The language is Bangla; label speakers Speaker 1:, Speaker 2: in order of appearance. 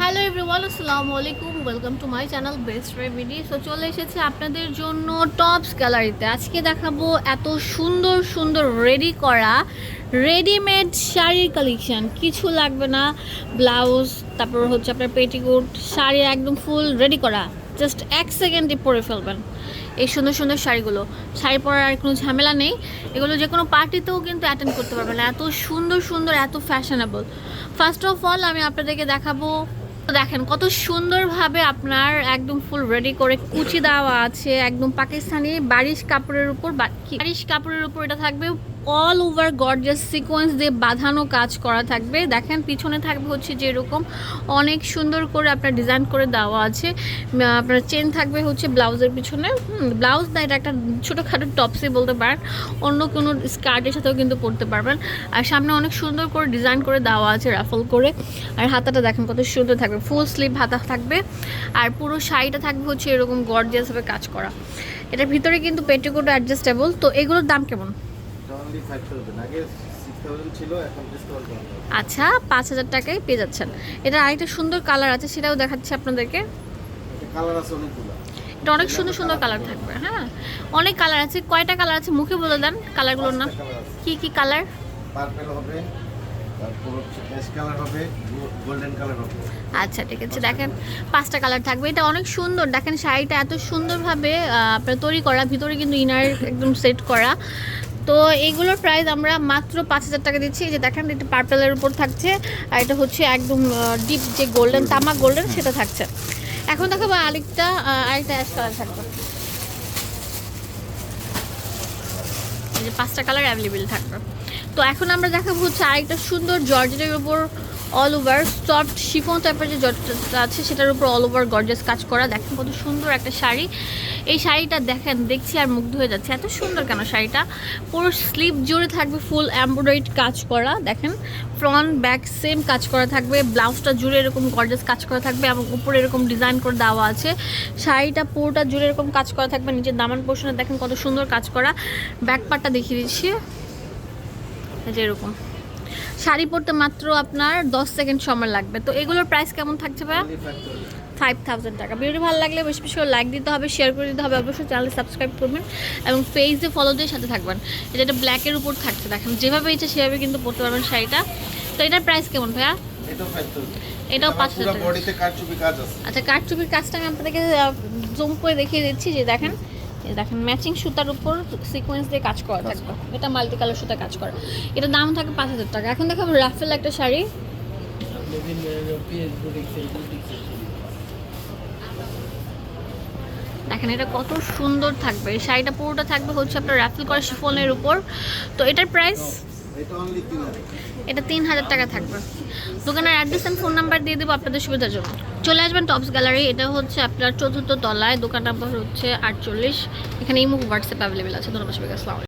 Speaker 1: হ্যালো এভরিওয়ান আসসালামু আলাইকুম welcome to my channel best remedy so চলে এসেছে আপনাদের জন্য টপস গ্যালারিতে আজকে দেখাবো এত সুন্দর সুন্দর রেডি করা রেডিমেড শাড়ির কালেকশন কিছু লাগবে না ব্লাউজ তারপর হচ্ছে আপনার পেটিকোট শাড়ি একদম ফুল রেডি করা। জাস্ট এক সেকেন্ডে পরে ফেলবেন এই সুন্দর সুন্দর শাড়িগুলো। শাড়ি পরার আর কোনো ঝামেলা নেই। এগুলো যে কোনো পার্টিতেও কিন্তু অ্যাটেন্ড করতে পারবেন। এত সুন্দর সুন্দর, এত ফ্যাশনেবল ফার্স্ট অফ অল আমি আপনাদেরকে দেখাবো দেখেন, কত সুন্দরভাবে আপনার একদম ফুল রেডি করে কুচি দেওয়া আছে, একদম পাকিস্তানি বারিশ কাপড়ের উপর বারিশ কাপড়ের উপর এটা থাকবে অল ওভার গর্জাস সিকোয়েন্স দিয়ে বাঁধানো কাজ করা থাকবে। দেখেন, পিছনে থাকবে হচ্ছে যেরকম অনেক সুন্দর করে আপনার ডিজাইন করে দেওয়া আছে। আপনার চেন থাকবে হচ্ছে ব্লাউজের পিছনে। ব্লাউজ না, এটা একটা ছোটোখাটো টপসই বলতে পারেন। অন্য কোনো স্কার্টের সাথেও কিন্তু পরতে পারবেন। আর সামনে অনেক সুন্দর করে ডিজাইন করে দেওয়া আছে রাফল করে। আর হাতাটা দেখেন কত সুন্দর থাকবে। ফুল স্লিভ হাতা থাকবে। আর পুরো শাড়িটা থাকবে হচ্ছে এরকম গর্জিয়াসভাবে কাজ করা। এটার ভিতরে কিন্তু পেটিকোট অ্যাডজাস্টেবল তো এগুলোর দাম কেমন? আচ্ছা পাঁচ হাজার টাকায় পেয়ে যাচ্ছেন। এটা আরেকটা সুন্দর কালার আছে সেটাও দেখাচ্ছি আপনাদেরকে।
Speaker 2: এটা
Speaker 1: অনেক সুন্দর সুন্দর কালার থাকবে হ্যাঁ। অনেক কালার আছে কয়টা কালার আছে মুখে বলে দেন কালারগুলোর নাম। কি কি কালার
Speaker 2: পার্পেল হবে
Speaker 1: আচ্ছা ঠিক আছে দেখেন পাঁচটা কালার থাকবে। এটা অনেক সুন্দর দেখেন শাড়িটা এত সুন্দরভাবে আপনার তৈরি করা ভিতরে কিন্তু ইনার একদম সেট করা। তো এইগুলোর প্রাইস আমরা মাত্র পাঁচ হাজার টাকা দিচ্ছি। এই যে দেখেন এটা পার্পেলের উপর থাকছে। আর এটা হচ্ছে একদম ডিপ যে গোল্ডেন তামা গোল্ডেন সেটা থাকছে। এখন দেখাবো আরেকটা আরেকটা অ্যাশ কালার থাকবে। যে পাঁচটা কালার অ্যাভেলেবেল থাকবে। তো এখন আমরা দেখাবো হচ্ছে আরেকটা সুন্দর জর্জেটের উপর অল ওভার সফট শিফন টাইপের যে জর্জেটটা আছে, সেটার উপর অল ওভার গর্জেস কাজ করা। দেখেন কত সুন্দর একটা শাড়ি। এই শাড়িটা দেখেন, দেখছি আর মুগ্ধ হয়ে যাচ্ছে। এত সুন্দর কেন শাড়িটা? পুরো স্লিপ জুড়ে থাকবে ফুল এমব্রয়ডারিড কাজ করা। দেখেন ফ্রন্ট ব্যাক সেম কাজ করা থাকবে। ব্লাউজটা জুড়ে এরকম গর্জেস কাজ করা থাকবে এবং উপরে এরকম ডিজাইন করে দেওয়া আছে। শাড়িটা পুরোটা জুড়ে এরকম কাজ করা থাকবে। নিচের দামান পোর্শনে দেখেন কত সুন্দর কাজ করা। ব্যাক পার্টটা দেখিয়ে দিচ্ছি। এই যে এরকম। শাড়ি পরতে মাত্র আপনার দশ সেকেন্ড সময় লাগবে। তো এগুলোর প্রাইস কেমন থাকছে ভাইয়া?
Speaker 2: ফাইভ থাউজেন্ড
Speaker 1: টাকা। ভিডিও ভালো লাগলে বেশি বেশি লাইক দিতে হবে শেয়ার করে দিতে হবে অবশ্যই চ্যানেল সাবস্ক্রাইব করবেন এবং পেজে ফলো দিয়ে সাথে থাকবেন। এটা একটা ব্ল্যাকের উপর থাকছে দেখেন। যেভাবে ইচ্ছে সেভাবে কিন্তু পরতে পারবেন শাড়িটা। তো এটার প্রাইস কেমন ভাইয়া?
Speaker 2: এটাও
Speaker 1: পাঁচ হাজার আচ্ছা কাঠচুপির কাজটা আমি আপনাদেরকে জুম করে দেখিয়ে দিচ্ছি যে দেখেন। দেখেন ম্যাচিং সুতার উপর সিকোয়েন্স দিয়ে কাজ করা থাকবে। এটা মাল্টি কালার সুতা কাজ করা। এটা দাম থাকে পাঁচ হাজার টাকা। এখন দেখাবো রাফেল একটা শাড়ি। দেখেন এটা কত সুন্দর থাকবে। এই শাড়িটা পুরোটা থাকবে হচ্ছে আপনার রাফেল করা শিফনের উপর। তো এটার প্রাইস
Speaker 2: এটা তিন হাজার।
Speaker 1: টাকা থাকবে। দোকানের অ্যাড্রেস আমি ফোন নাম্বার দিয়ে দেবো আপনাদের সুবিধার জন্য। চলে আসবেন টপস গ্যালারি এটা হচ্ছে আপনার চতুর্থ তলায়। দোকান নাম্বার হচ্ছে আটচল্লিশ। এখানে ইমো হোয়াটসঅ্যাপ অ্যাভেলেবেল আছে। ধন্যবাদ।